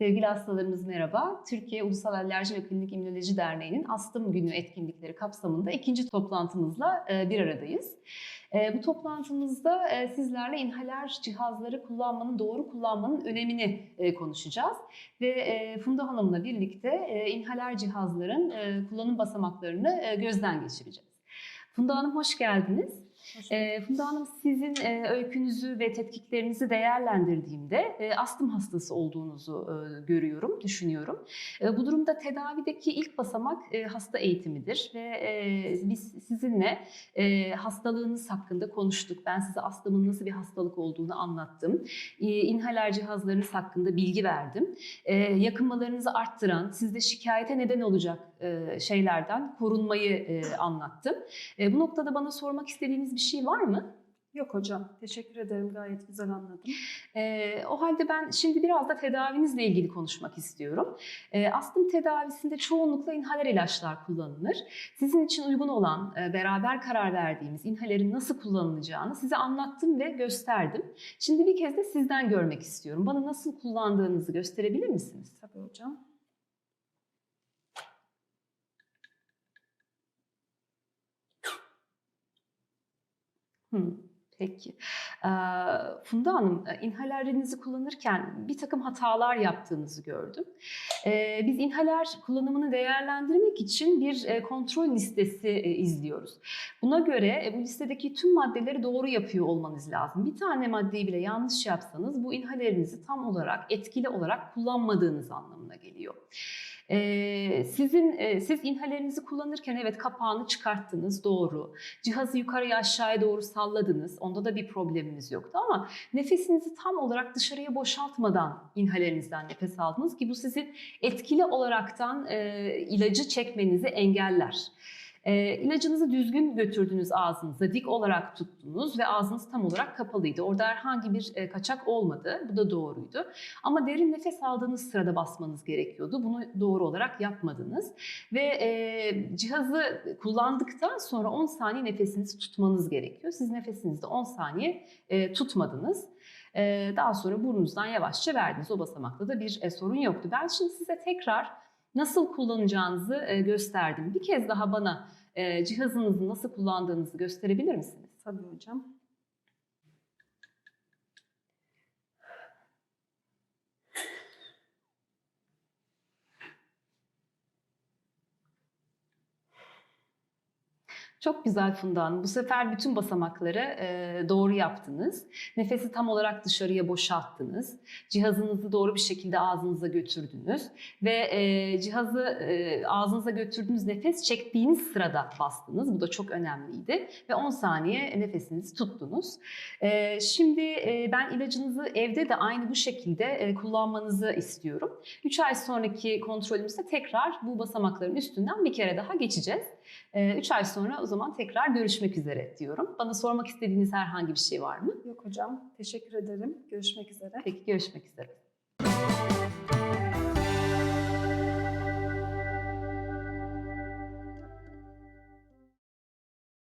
Sevgili hastalarımız merhaba. Türkiye Ulusal Alerji ve Klinik İmmünoloji Derneği'nin Astım Günü etkinlikleri kapsamında ikinci toplantımızla e, bir aradayız. E, Bu toplantımızda e, sizlerle inhaler cihazları kullanmanın, doğru kullanmanın önemini konuşacağız. Ve Funda Hanım'la birlikte inhaler cihazların kullanım basamaklarını gözden geçireceğiz. Funda Hanım hoş geldiniz. E, Funda Hanım sizin e, öykünüzü ve tetkiklerinizi değerlendirdiğimde e, astım hastası olduğunuzu e, görüyorum, düşünüyorum. E, bu durumda tedavideki ilk basamak e, hasta eğitimidir ve e, biz sizinle e, hastalığınız hakkında konuştuk. Ben size astımın nasıl bir hastalık olduğunu anlattım. E, inhaler cihazlarınız hakkında bilgi verdim. E, yakınmalarınızı arttıran, sizde şikayete neden olacak e, şeylerden korunmayı e, anlattım. E, bu noktada bana sormak istediğiniz bir şey var mı? Yok hocam. Teşekkür ederim. Gayet güzel anladım. E, o halde ben şimdi biraz da tedavinizle ilgili konuşmak istiyorum. E, astım tedavisinde çoğunlukla inhaler ilaçlar kullanılır. Sizin için uygun olan, e, beraber karar verdiğimiz inhalerin nasıl kullanılacağını size anlattım ve gösterdim. Şimdi bir kez de sizden görmek istiyorum. Bana nasıl kullandığınızı gösterebilir misiniz? Tabii hocam. Peki. Funda Hanım, e, inhalerlerinizi kullanırken bir takım hatalar yaptığınızı gördüm. Biz inhaler kullanımını değerlendirmek için bir e, kontrol listesi e, izliyoruz. Buna göre bu listedeki tüm maddeleri doğru yapıyor olmanız lazım. Bir tane maddeyi bile yanlış yapsanız bu inhalerinizi tam olarak, etkili olarak kullanmadığınız anlamına geliyor. Ee, sizin e, siz inhalerinizi kullanırken evet kapağını çıkarttınız doğru. Cihazı yukarıya aşağıya doğru salladınız. Onda da bir problemimiz yoktu ama nefesinizi tam olarak dışarıya boşaltmadan inhalerinizden nefes aldınız ki bu sizin etkili olaraktan e, ilacı çekmenizi engeller. E, ilacınızı düzgün götürdünüz ağzınıza, dik olarak tuttunuz ve ağzınız tam olarak kapalıydı. Orada herhangi bir e, kaçak olmadı. Bu da doğruydu. Ama derin nefes aldığınız sırada basmanız gerekiyordu. Bunu doğru olarak yapmadınız. Ve e, cihazı kullandıktan sonra 10 saniye nefesinizi tutmanız gerekiyor. Siz nefesinizi de 10 saniye e, tutmadınız. E, daha sonra burnunuzdan yavaşça verdiniz. O basamakta da bir e, sorun yoktu. Ben şimdi size tekrar nasıl kullanacağınızı e, gösterdim. Bir kez daha bana e, cihazınızı nasıl kullandığınızı gösterebilir misiniz? Tabii hocam. Çok güzel Funda Hanım. Bu sefer bütün basamakları e, doğru yaptınız. Nefesi tam olarak dışarıya boşalttınız. Cihazınızı doğru bir şekilde ağzınıza götürdünüz. Ve e, cihazı e, ağzınıza götürdüğünüz nefes çektiğiniz sırada bastınız. Bu da çok önemliydi. Ve 10 saniye nefesinizi tuttunuz. E, şimdi e, ben ilacınızı evde de aynı bu şekilde e, kullanmanızı istiyorum. 3 ay sonraki kontrolümüzde tekrar bu basamakların üstünden bir kere daha geçeceğiz. 3 ay sonra zaman tekrar görüşmek üzere diyorum. Bana sormak istediğiniz herhangi bir şey var mı? Yok hocam. Teşekkür ederim. Görüşmek üzere. Peki görüşmek üzere.